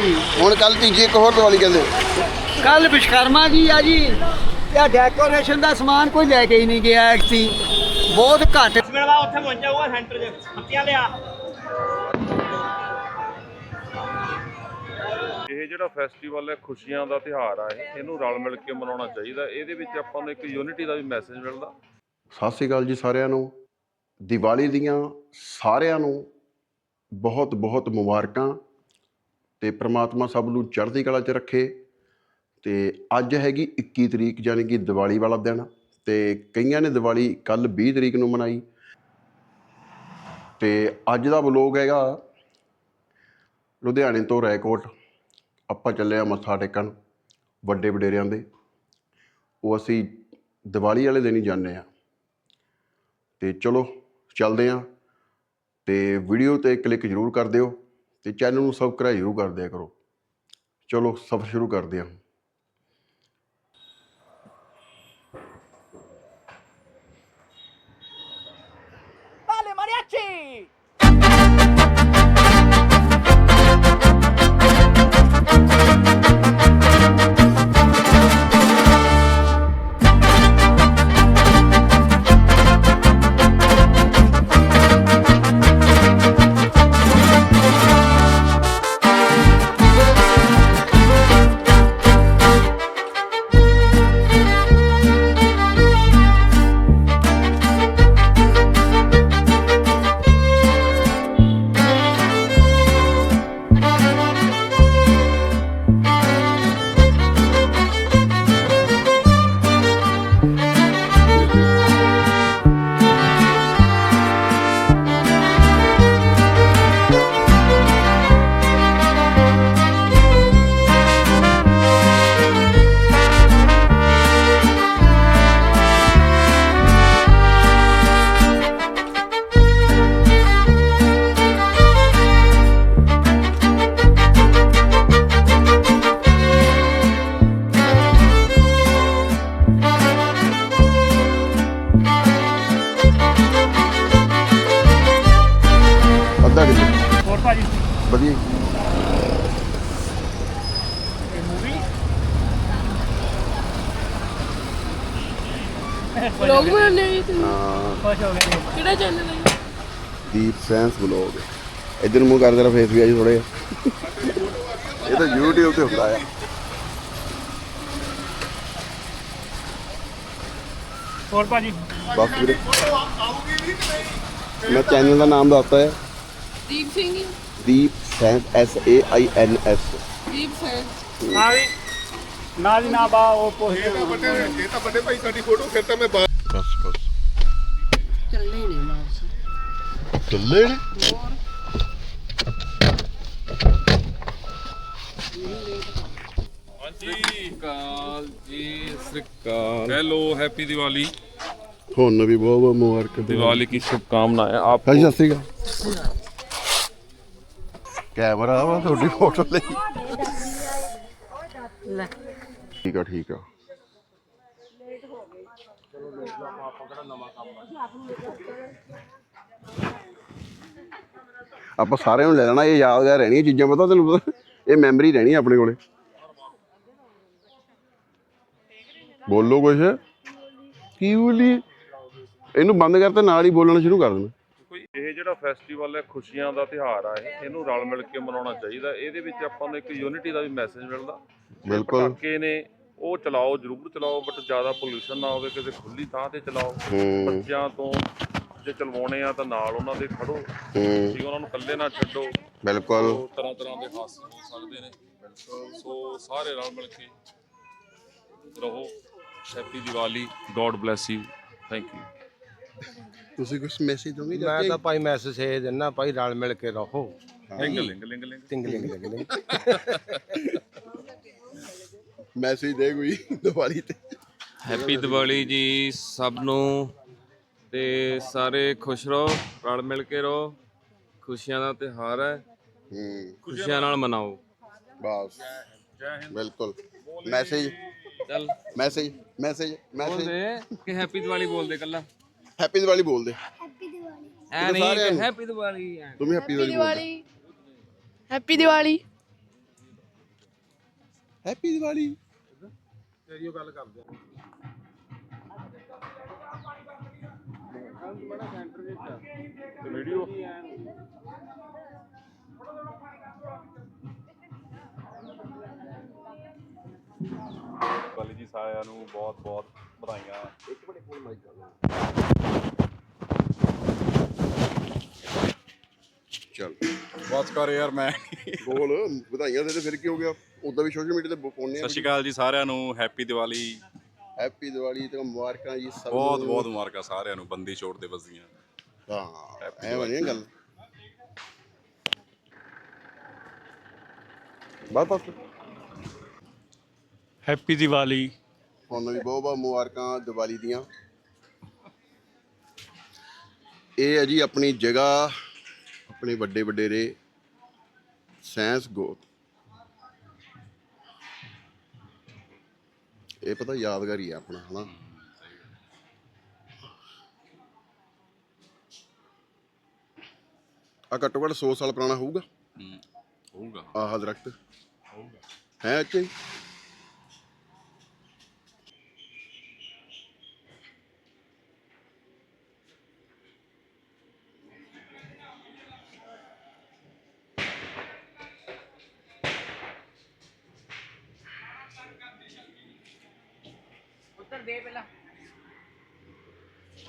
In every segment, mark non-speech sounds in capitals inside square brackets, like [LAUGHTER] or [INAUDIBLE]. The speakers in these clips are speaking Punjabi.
ਜੀ ਹੁਣ ਕੱਲ ਤੀਜੀ ਇੱਕ ਹੋਰ ਦੀਵਾਲੀ ਕਹਿੰਦੇ। ਕੱਲ ਵਿਸ਼ਕਰਮਾ ਜੀ ਆ ਜੀ। ਇਹ ਡੈਕੋਰੇਸ਼ਨ ਦਾ ਸਮਾਨ ਕੋਈ ਲੈ ਕੇ ਹੀ ਨਹੀਂ ਗਿਆ ਐਕਸੀ ਬਹੁਤ ਘੱਟ। ਮਿਲਵਾ ਉੱਥੇ ਪਹੁੰਚਿਆ ਹੋਊਗਾ ਸੈਂਟਰ 'ਚ। ਪੱਤੀਆਂ ਲਿਆ। ਇਹ ਜਿਹੜਾ ਫੈਸਟੀਵਲ ਹੈ ਖੁਸ਼ੀਆਂ ਦਾ ਤਿਉਹਾਰ ਆ ਇਹ। ਇਹਨੂੰ ਰਲ ਮਿਲ ਕੇ ਮਨਾਉਣਾ ਚਾਹੀਦਾ। ਇਹਦੇ ਵਿੱਚ ਆਪਾਂ ਨੂੰ ਇੱਕ ਯੂਨਿਟੀ ਦਾ ਵੀ ਮੈਸੇਜ ਮਿਲਦਾ। ਸਤਿ ਸ੍ਰੀ ਅਕਾਲ ਜੀ ਸਾਰਿਆਂ ਨੂੰ। ਦੀਵਾਲੀ ਦੀਆਂ ਸਾਰਿਆਂ ਨੂੰ ਬਹੁਤ ਬਹੁਤ ਮੁਬਾਰਕਾਂ। ਤੇ ਪ੍ਰਮਾਤਮਾ ਸਭ ਨੂੰ ਚੜ੍ਹਦੀ ਕਲਾ 'ਚ ਰੱਖੇ ਤੇ ਅੱਜ ਹੈਗੀ 21 ਤਰੀਕ ਯਾਨੀ ਕਿ ਦੀਵਾਲੀ ਵਾਲਾ ਦਿਨ ਤੇ ਕਈਆਂ ਨੇ ਦੀਵਾਲੀ ਕੱਲ 20 ਤਰੀਕ ਨੂੰ ਮਨਾਈ। ਤੇ ਅੱਜ ਦਾ ਵਲੋਗ ਹੈਗਾ ਲੁਧਿਆਣੇ ਤੋਂ ਰੈਕੋਟ ਆਪਾਂ ਚੱਲੇ ਆ ਮੱਥਾ ਟੇਕਣ ਵੱਡੇ ਵਡੇਰਿਆਂ ਦੇ। ਉਹ ਅਸੀਂ ਦੀਵਾਲੀ ਵਾਲੇ ਦਿਨ ਹੀ ਜਾਂਦੇ ਆ ਤੇ ਚਲੋ ਚੱਲਦੇ ਆ ਤੇ ਵੀਡੀਓ ਤੇ ਕਲਿੱਕ ਜ਼ਰੂਰ ਕਰ ਦਿਓ। ਤੇ ਚੈਨਲ ਨੂੰ ਸਬਸਕ੍ਰਾਈਬ ਜ਼ਰੂਰ ਕਰ ਦਿਆ ਕਰੋ। ਚਲੋ ਸਫ਼ਰ ਸ਼ੁਰੂ ਕਰਦੇ ਹਾਂ। ਲੋਗ ਬਣਾਉਂਦੇ ਹੋ ਜੀ ਤੁਸੀਂ? ਹਾਂ। ਖੁਸ਼ ਹੋ ਗਏ ਕਿਹੜਾ ਚੈਨਲ ਹੈ ਜੀ? ਦੀਪ ਸੈਂਸ ਵਲੌਗ। ਇਧਰ ਮੂੰਹ ਕਰ ਜਰਾ ਫੇਸ ਵੀ ਆ ਜੀ ਥੋੜੇ ਇਹ ਤਾਂ YouTube ਤੇ ਹੁੰਦਾ ਆ। ਹੋਰ ਭਾਜੀ? ਬਸ ਵੀਰੇ। ਮੈਂ ਚੈਨਲ ਦਾ ਨਾਮ ਦੱਸਤਾ ਹੈ Deep Singh ji. Deep Sains S A I N S Deep Singh ਹਾਂ। ਵੀ। ਨਾ ਜੀ ਨਾ ਬਾ ਉਹ ਪੋਸਟ ਇਹ ਤਾਂ ਵੱਡੇ ਇਹ ਤਾਂ ਵੱਡੇ ਭਾਈ ਸਾਡੀ ਫੋਟੋ ਫਿਰ ਤਾਂ ਮੈਂ ਬਾਹਰ ਬਸ ਬਸ। ਚੱਲੇ ਨੇ ਵਾਪਸ। ਚੱਲੇ ਨੇ? ਜੀ ਕਾਲ ਜੀ ਸ੍ਰੀਕਾਲ ਹੈਲੋ ਹੈਪੀ ਦੀਵਾਲੀ। ਤੁਹਾਨੂੰ ਵੀ ਬਹੁਤ ਬਹੁਤ ਮੁਬਾਰਕ। ਦੀਵਾਲੀ ਕੀ ਸ਼ੁਭਕਾਮਨਾएं ਆਪ ਹਾਂਜੀ ਸਤਿ ਕੈਮਰਾ ਵਾ ਤੁਹਾਡੀ ਫੋਟੋ ਲਈ। ਠੀਕ ਆ ਠੀਕ ਆ। ਆਪਾਂ ਸਾਰਿਆਂ ਨੂੰ ਲੈ ਲੈਣਾ, ਇਹ ਯਾਦਗਾਰ ਰਹਿਣੀਆਂ ਚੀਜ਼ਾਂ, ਪਤਾ ਤੈਨੂੰ ਪਤਾ? ਇਹ ਮੈਮਰੀ ਰਹਿਣੀ ਆਪਣੇ ਕੋਲੇ। ਬੋਲੋ ਕੁਛ। ਕੀ ਬੋਲੀ? ਇਹਨੂੰ ਬੰਦ ਕਰ ਤੇ ਨਾਲ ਹੀ ਬੋਲਣਾ ਸ਼ੁਰੂ ਕਰ ਦੇਣਾ। ਕੋਈ ਇਹ ਜਿਹੜਾ ਫੈਸਟੀਵਲ ਹੈ, ਖੁਸ਼ੀਆਂ ਦਾ ਤਿਉਹਾਰ ਆ ਇਹ। ਇਹਨੂੰ ਰਲ ਮਿਲ ਕੇ ਮਨਾਉਣਾ ਚਾਹੀਦਾ। ਇਹਦੇ ਵਿੱਚ ਆਪਾਂ ਨੂੰ ਇੱਕ ਯੂਨਿਟੀ ਦਾ ਵੀ ਮੈਸੇਜ ਮਿਲਦਾ। ਬਿਲਕੁਲ। ਪਟਾਕੇ ਨੇ ਉਹ ਚਲਾਓ ਜ਼ਰੂਰ ਚਲਾਓ ਬਟ ਜ਼ਿਆਦਾ ਪੋਲੂਸ਼ਨ ਨਾ ਹੋਵੇ ਕਿਸੇ ਖੁੱਲੀ ਥਾਂ ਤੇ ਚਲਾਓ। ਹੂੰ। ਬੱਚਿਆਂ ਤੋਂ ਜੇ ਚਲਵਾਉਣੇ ਆ ਤਾਂ ਨਾਲ ਉਹਨਾਂ ਦੇ ਖੜੋ। ਹੂੰ। ਠੀਕ ਉਹਨਾਂ ਨੂੰ ਇਕੱਲੇ ਨਾ ਛੱਡੋ। ਬਿਲਕੁਲ। ਤਰ੍ਹਾਂ ਤਰ੍ਹਾਂ ਦੇ ਹਾਦਸੇ ਹੋ ਸਕਦੇ ਨੇ। ਸੋ ਸਾਰੇ ਰਲ ਮਿਲ ਕੇ ਰਹੋ। Happy Diwali. God bless you thank you ਤੁਸੀਂ ਕੁਝ ਮੈਸੇਜ ਦੋਗੇ ਮੈਂ ਤਾਂ ਭਾਈ ਮੈਸੇਜ ਇਹ ਦਿੰਨਾ ਭਾਈ ਰਲ ਮਿਲ ਕੇ ਰਹੋ। ਲਿੰਗ ਲਿੰਗ ਲਿੰਗ ਲਿੰਗ ਲਿੰਗ ਲਿੰਗ। [LAUGHS] ਮੈਸੇਜ ਦੇ ਕੋਈ ਦੀਵਾਲੀ ਤੇ। ਹੈਪੀ ਦੀਵਾਲੀ ਜੀ ਸਭ ਨੂੰ ਤੇ ਸਾਰੇ ਖੁਸ਼ ਰਹੋ ਰਲ ਮਿਲ ਕੇ ਰਹੋ। ਖੁਸ਼ੀਆਂ ਦਾ ਤਿਉਹਾਰ ਹੈ। ਹੂੰ। ਖੁਸ਼ੀਆਂ ਨਾਲ ਮਨਾਓ। ਬਸ। ਬਿਲਕੁਲ। ਮੈਸੇਜ ਚੱਲ। ਮੈਸੇਜ ਮੈਸੇਜ ਮੈਸੇਜ ਬੋਲਦੇ ਕਿ ਹੈਪੀ ਦੀਵਾਲੀ ਬੋਲਦੇ ਕੱਲਾ ਹੈਪੀ ਦੀਵਾਲੀ ਬੋਲਦੇ ਐ ਨਹੀਂ ਕਿ। ਹੈਪੀ ਦੀਵਾਲੀ ਐਂ। ਤੂੰ ਵੀ ਹੈਪੀ ਦੀਵਾਲੀ ਬੋਲ ਹੈਪੀ ਦੀਵਾਲੀ। ਹੈਪੀ ਦੀਵਾਲੀ। ਤੇਰੀ ਉਹ ਗੱਲ ਕਰਦੇ ਆ। ਵੀਡੀਓ ਵਾਲੀ ਜੀ ਸਾਰਿਆਂ ਨੂੰ ਬਹੁਤ ਬਹੁਤ ਵਧਾਈਆਂ। ਚੱਲ। ਬਸ ਕਰ ਯਾਰ ਮੈਂ। ਬੋਲ ਵਧਾਈਆਂ ਦੇ ਤੇ ਫਿਰ ਕੀ ਹੋ ਗਿਆ? ਉਦਾਂ ਵੀ ਸੋਸ਼ਲ ਮੀਡੀਆ ਤੇ ਪਾਉਂਦੇ ਸਤਿ ਸ਼੍ਰੀ ਅਕਾਲ ਜੀ ਸਾਰਿਆਂ ਨੂੰ ਹੈਪੀ ਦੀਵਾਲੀ। ਹੈਪੀ ਦੀਵਾਲੀ ਤੇ ਮੁਬਾਰਕਾਂ ਜੀ ਸਭ ਬਹੁਤ ਨੂੰ। ਬਹੁਤ ਮੁਬਾਰਕਾਂ ਸਾਰਿਆਂ ਨੂੰ ਬੰਦੀ ਛੋੜ ਦੇ ਵਸੀਆਂ ਹਾਂ ਐ ਬਣੀ ਗੱਲ। ਬਸ ਬਸ। ਹੈਪੀ ਦੀਵਾਲੀ। ਤੁਹਾਨੂੰ ਵੀ ਬਹੁਤ ਬਹੁਤ ਮੁਬਾਰਕਾਂ ਦੀਵਾਲੀ ਦੀਆਂ। ਇਹ ਹੈ ਜੀ ਆਪਣੀ ਜਗ੍ਹਾ ਆਪਣੇ ਵੱਡੇ ਵਡੇਰੇ ਸਾਇੰਸ ਗੋਤ। ਇਹ ਪਤਾ ਯਾਦਗਾਰ ਹੀ ਹੈ ਆਪਣਾ ਹਨਾ? ਆ ਘੱਟੋ ਘੱਟ 100 ਸਾਲ ਪੁਰਾਣਾ ਹੋਊਗਾ? ਹੋਊਗਾ। ਆਹ ਦਰਖਤ? ਹੈ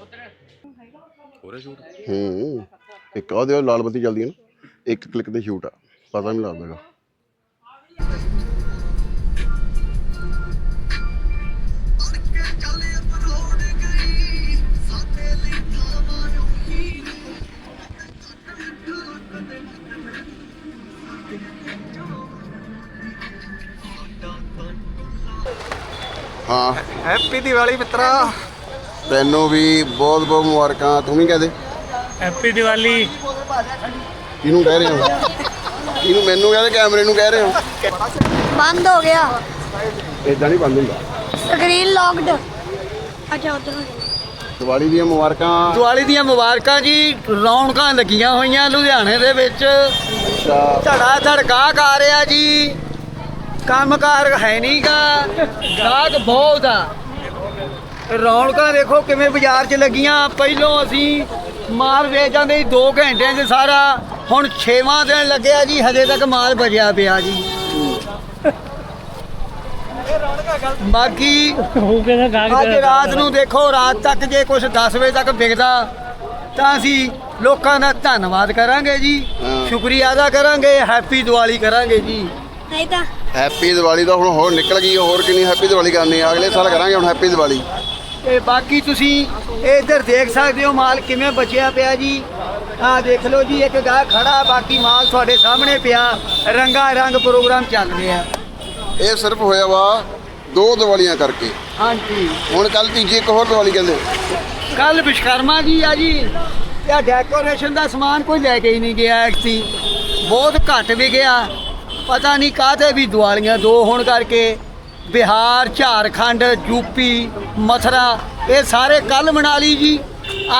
ਅੱਛਾ ਜੀ ਹੋ ਰਿਹਾ ਸ਼ੂਟ ਹੂੰ ਇੱਕ ਉਹਦੇ ਲਾਲ ਬੱਤੀ ਚੱਲਦੀ ਹੈ ਨਾ ਇੱਕ ਕਲਿੱਕ ਤੇ ਸ਼ੂਟ ਆ ਪਤਾ ਨਹੀਂ ਲੱਗਦਾਗਾ ਹਾਂ। ਹੈਪੀ ਦੀਵਾਲੀ ਮਿੱਤਰਾ। ਤੈਨੂੰ ਵੀ ਬਹੁਤ ਬਹੁਤ ਮੁਬਾਰਕਾਂ ਤੂੰ ਵੀ ਕਹਿ ਦੇ। ਹੈਪੀ ਦੀਵਾਲੀ। ਕਿਹਨੂੰ ਕਹਿ ਰਹੇ ਹੋ? ਕਿਹਨੂੰ ਮੈਨੂੰ ਕਹਿ ਰਹੇ ਕੈਮਰੇ ਨੂੰ ਕਹਿ ਰਹੇ ਹੋ? ਬੰਦ ਹੋ ਗਿਆ। ਇਦਾਂ ਨਹੀਂ ਬੰਦ ਹੁੰਦਾ। ਸਕਰੀਨ ਲੌਕਡ ਅੱਛਾ ਉਧਰ ਦੀਵਾਲੀ ਦੀਆਂ ਮੁਬਾਰਕਾਂ। ਦੀਵਾਲੀ ਦੀਆਂ ਮੁਬਾਰਕਾਂ ਜੀ ਰੌਣਕਾਂ ਲੱਗੀਆਂ ਹੋਈਆਂ ਲੁਧਿਆਣੇ ਦੇ ਵਿੱਚ। ਧੜਾ ਧੜਕਾ ਕਰ ਰਿਹਾ ਜੀ। ਕੰਮਕਾਰ ਹੈ ਨਹੀਂਗਾ ਗਾਹਕ ਬਹੁਤ ਆ। ਰੌਣਕਾਂ ਦੇਖੋ ਕਿਵੇਂ ਬਾਜ਼ਾਰ 'ਚ ਲੱਗੀਆਂ। ਪਹਿਲੋਂ ਅਸੀਂ ਮਾਲ ਵੇਚ ਜਾਂਦੇ ਸੀ 2 ਘੰਟਿਆਂ 'ਚ ਸਾਰਾ। ਹੁਣ 6ਵਾਂ ਦਿਨ ਲੱਗਿਆ ਜੀ ਹਜੇ ਤੱਕ ਮਾਲ ਬਚਿਆ ਪਿਆ ਜੀ। ਬਾਕੀ ਅੱਜ ਰਾਤ ਨੂੰ ਦੇਖੋ ਰਾਤ ਤੱਕ ਜੇ ਕੁਝ 10 ਵਜੇ ਤੱਕ ਵਿਕਦਾ ਤਾਂ ਅਸੀਂ ਲੋਕਾਂ ਦਾ ਧੰਨਵਾਦ ਕਰਾਂਗੇ ਜੀ। ਸ਼ੁਕਰੀਆ ਅਦਾ ਕਰਾਂਗੇ ਹੈਪੀ ਦੀਵਾਲੀ ਕਰਾਂਗੇ ਜੀ। ਨਹੀਂ ਤਾਂ ਹੈਪੀ ਦੀਵਾਲੀ ਤਾਂ ਹੁਣ ਹੋਰ ਨਿਕਲ ਗਈ ਹੋਰ ਕਿੰਨੀ ਹੈਪੀ ਦੀਵਾਲੀ ਕਰਨੀ ਆ ਅਗਲੇ ਸਾਲ ਕਰਾਂਗੇ ਹੁਣ ਹੈਪੀ ਦੀਵਾਲੀ। ਤੇ ਬਾਕੀ ਤੁਸੀਂ ਇੱਧਰ ਦੇਖ ਸਕਦੇ ਹੋ ਮਾਲ ਕਿਵੇਂ ਬਚਿਆ ਪਿਆ ਜੀ। ਆਹ ਦੇਖ ਲਓ ਜੀ ਇੱਕ ਗਾਹ ਖੜਾ ਬਾਕੀ ਮਾਲ ਤੁਹਾਡੇ ਸਾਹਮਣੇ ਪਿਆ। ਰੰਗਾ ਰੰਗ ਪ੍ਰੋਗਰਾਮ ਚੱਲ ਰਿਹਾ। ਇਹ ਸਿਰਫ ਹੋਇਆ ਵਾ ਦੋ ਦੀਵਾਲੀਆਂ ਕਰਕੇ। ਹਾਂਜੀ। ਹੁਣ ਕੱਲ ਤੀਜੀ ਇੱਕ ਹੋਰ ਦੀਵਾਲੀ ਕਹਿੰਦੇ। ਕੱਲ ਵਿਸ਼ਕਰਮਾ ਜੀ ਆ ਜੀ। ਇਹ ਡੈਕੋਰੇਸ਼ਨ ਦਾ ਸਮਾਨ ਕੋਈ ਲੈ ਕੇ ਹੀ ਨਹੀਂ ਗਿਆ ਐਕਸੀ ਬਹੁਤ ਘੱਟ ਵੀ ਗਿਆ। ਪਤਾ ਨਹੀਂ ਕਾਹਤੇ ਵੀ ਦੀਵਾਲੀਆਂ ਦੋ ਹੋਣ ਕਰਕੇ। ਬਿਹਾਰ ਝਾਰਖੰਡ ਯੂਪੀ ਮਥੁਰਾ ਇਹ ਸਾਰੇ ਕੱਲ ਮਨਾ ਲਈ ਜੀ।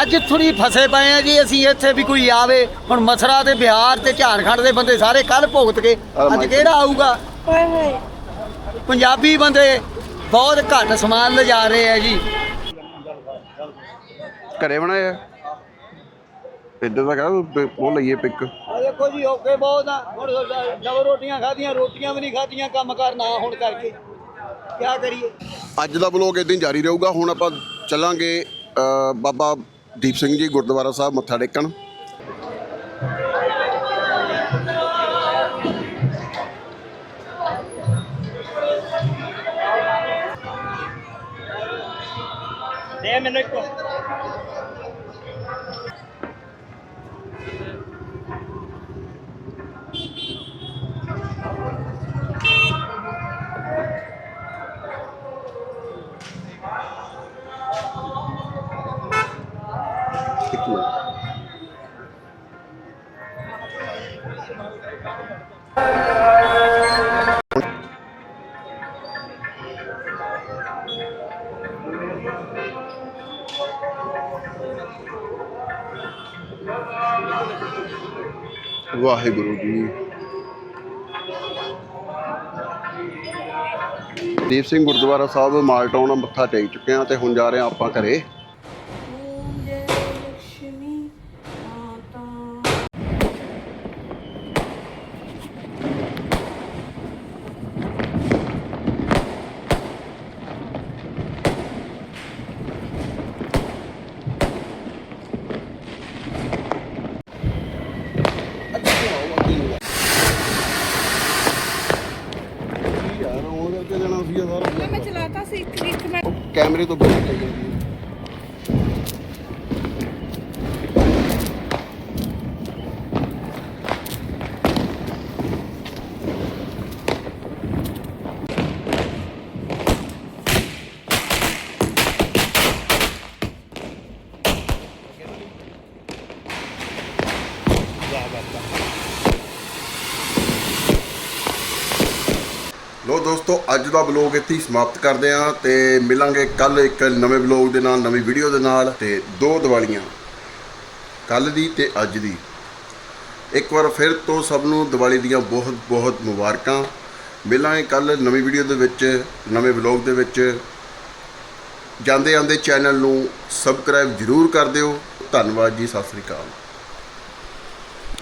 ਅੱਜ ਥੋੜੀ ਫਸੇ ਪਏ ਆ ਜੀ ਅਸੀਂ ਇੱਥੇ ਵੀ ਕੋਈ ਆਵੇ ਹੁਣ ਮਥੁਰਾ ਤੇ ਬਿਹਾਰ ਤੇ ਝਾਰਖੰਡ ਦੇ ਬੰਦੇ ਸਾਰੇ ਕੱਲ ਭੁਗਤ ਕੇ ਅੱਜ ਕਿਹੜਾ ਆਊਗਾ? ਪੰਜਾਬੀ ਬੰਦੇ ਬਹੁਤ ਘੱਟ ਸਮਾਨ ਲਿਜਾ ਰਹੇ ਆ ਜੀ। ਘਰੇ ਬਣਾਇਆ ਇੱਧਰ ਦਾ ਕਹਾਂ ਉਹ ਲਈਏ ਪਿਕ। ਆ ਦੇਖੋ ਜੀ ਓਕੇ ਬਹੁਤ ਆ। ਹੁਣ ਡਬਲ ਰੋਟੀਆਂ ਖਾਧੀਆਂ ਰੋਟੀਆਂ ਵੀ ਨਹੀਂ ਖਾਧੀਆਂ ਕੰਮ ਕਰ ਨਾ ਹੋਣ ਕਰਕੇ। ਕੀ ਕਰੀਏ? ਅੱਜ ਦਾ ਬਲੌਗ ਇਦਾਂ ਹੀ ਜਾਰੀ ਰਹੂਗਾ। ਹੁਣ ਆਪਾਂ ਚੱਲਾਂਗੇ ਅ, ਬਾਬਾ ਦੀਪ ਸਿੰਘ ਜੀ ਗੁਰਦੁਆਰਾ ਸਾਹਿਬ ਮੱਥਾ ਟੇਕਣ। ਦੇ ਮੈਨੂੰ ਇੱਕ ਇੱਕ। ਵਾਹਿਗੁਰੂ ਜੀ। ਦੀਪ ਸਿੰਘ ਗੁਰਦੁਆਰਾ ਸਾਹਿਬ ਮਾਲਟਾਊਨ ਮੱਥਾ ਟੇਕ ਚੁੱਕੇ ਹਾਂ ਤੇ ਹੁਣ ਜਾ ਰਹੇ ਹਾਂ ਆਪਾਂ ਘਰੇ ਓਮ ਜੈ ਲక్ష్ਮੀ ਮਾਤਾ ਯਾਰ ਆਉਣ ਕਰਕੇ ਜਾਣਾ ਸੀ ਸਾਰਾ ਮੈਂ ਚਲਾਤਾ ਸੀ ਇੱਕ ਇੱਕ ਮੈਂ ਕੈਮਰੇ ਤੋਂ ਬਿਨਾਂ ਚੱਲ ਦੋਸਤੋ, ਅੱਜ ਦਾ ਬਲੌਗ ਇੱਥੇ ਹੀ ਸਮਾਪਤ ਕਰਦੇ ਹਾਂ ਤੇ ਮਿਲਾਂਗੇ ਕੱਲ ਇੱਕ ਨਵੇਂ ਬਲੌਗ ਦੇ ਨਾਲ, ਨਵੀਂ ਵੀਡੀਓ ਦੇ ਨਾਲ ਤੇ ਦੋ ਦੀਵਾਲੀਆਂ। ਕੱਲ ਦੀ ਤੇ ਅੱਜ ਦੀ। ਇੱਕ ਵਾਰ ਫਿਰ ਤੋਂ ਸਭ ਨੂੰ ਦੀਵਾਲੀ ਦੀਆਂ ਬਹੁਤ ਬਹੁਤ ਮੁਬਾਰਕਾਂ। ਮਿਲਾਂਗੇ ਕੱਲ ਨਵੀਂ ਵੀਡੀਓ ਦੇ ਵਿੱਚ, ਨਵੇਂ ਬਲੌਗ ਦੇ ਵਿੱਚ। ਜਾਂਦੇ ਆਂਦੇ ਚੈਨਲ ਨੂੰ ਸਬਸਕ੍ਰਾਈਬ ਜਰੂਰ ਕਰ ਦਿਓ। ਧੰਨਵਾਦ ਜੀ, ਸਤਿ ਸ੍ਰੀ ਅਕਾਲ।